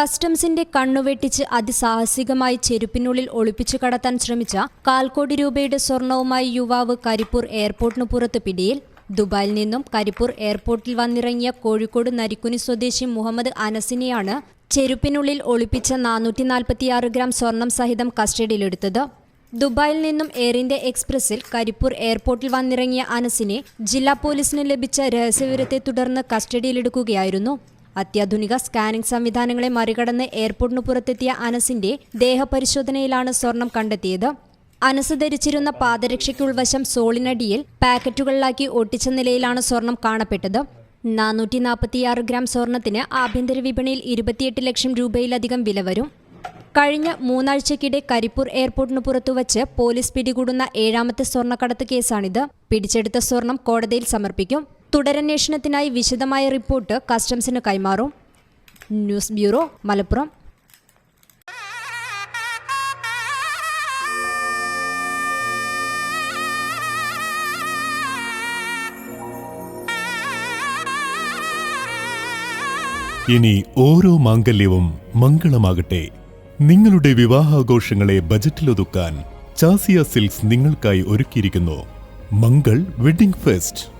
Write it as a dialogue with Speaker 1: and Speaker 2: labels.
Speaker 1: കസ്റ്റംസിന്റെ കണ്ണുവെട്ടിച്ച് അതിസാഹസികമായി ചെരുപ്പിനുള്ളിൽ ഒളിപ്പിച്ചു കടത്താൻ ശ്രമിച്ച കാൽക്കോടി കോടി രൂപയുടെ സ്വർണവുമായി യുവാവ് കരിപ്പൂർ എയർപോർട്ടിനു പുറത്ത് പിടിയിൽ. ദുബായിൽ നിന്നും കരിപ്പൂർ എയർപോർട്ടിൽ വന്നിറങ്ങിയ കോഴിക്കോട് നരിക്കുനി സ്വദേശി മുഹമ്മദ് അനസിനെയാണ് ചെരുപ്പിനുള്ളിൽ ഒളിപ്പിച്ച നാനൂറ്റി നാൽപ്പത്തിയാറ് ഗ്രാം സ്വർണം സഹിതം കസ്റ്റഡിയിലെടുത്തത്. ദുബായിൽ നിന്നും എയർ ഇന്ത്യ എക്സ്പ്രസിൽ കരിപ്പൂർ എയർപോർട്ടിൽ വന്നിറങ്ങിയ അനസിനെ ജില്ലാ പോലീസിന് ലഭിച്ച രഹസ്യവിവരത്തെ തുടർന്ന് കസ്റ്റഡിയിലെടുക്കുകയായിരുന്നു. അത്യാധുനിക സ്കാനിംഗ് സംവിധാനങ്ങളെ മറികടന്ന് എയർപോർട്ടിനു പുറത്തെത്തിയ അനസിന്റെ ദേഹപരിശോധനയിലാണ് സ്വർണം കണ്ടെത്തിയത്. അനസ് ധരിച്ചിരുന്ന പാദരക്ഷയ്ക്കുൾവശം സോളിനടിയിൽ പാക്കറ്റുകളിലാക്കി ഒട്ടിച്ച നിലയിലാണ് സ്വർണം കാണപ്പെട്ടത്. നാനൂറ്റി നാൽപ്പത്തിയാറ് ഗ്രാം സ്വർണത്തിന് ആഭ്യന്തര വിപണിയിൽ ഇരുപത്തിയെട്ട് ലക്ഷം രൂപയിലധികം വില വരും. കഴിഞ്ഞ മൂന്നാഴ്ചക്കിടെ കരിപ്പൂർ എയർപോർട്ടിന് പുറത്തുവച്ച് പോലീസ് പിടികൂടുന്ന ഏഴാമത്തെ സ്വർണക്കടത്ത് കേസാണിത്. പിടിച്ചെടുത്ത സ്വർണം കോടതിയിൽ സമർപ്പിക്കും. തുടരന്വേഷണത്തിനായി വിശദമായ റിപ്പോർട്ട് കസ്റ്റംസിന് കൈമാറും. News bureau Malappuram.
Speaker 2: ഇനി ഓരോ മാംഗല്യവും മംഗളമാകട്ടെ. നിങ്ങളുടെ വിവാഹാഘോഷങ്ങളെ ബജറ്റിലൊതുക്കാൻ ചാസിയ സിൽക്സ് നിങ്ങൾക്കായി ഒരുക്കിയിരിക്കുന്നു. Mangal wedding fest.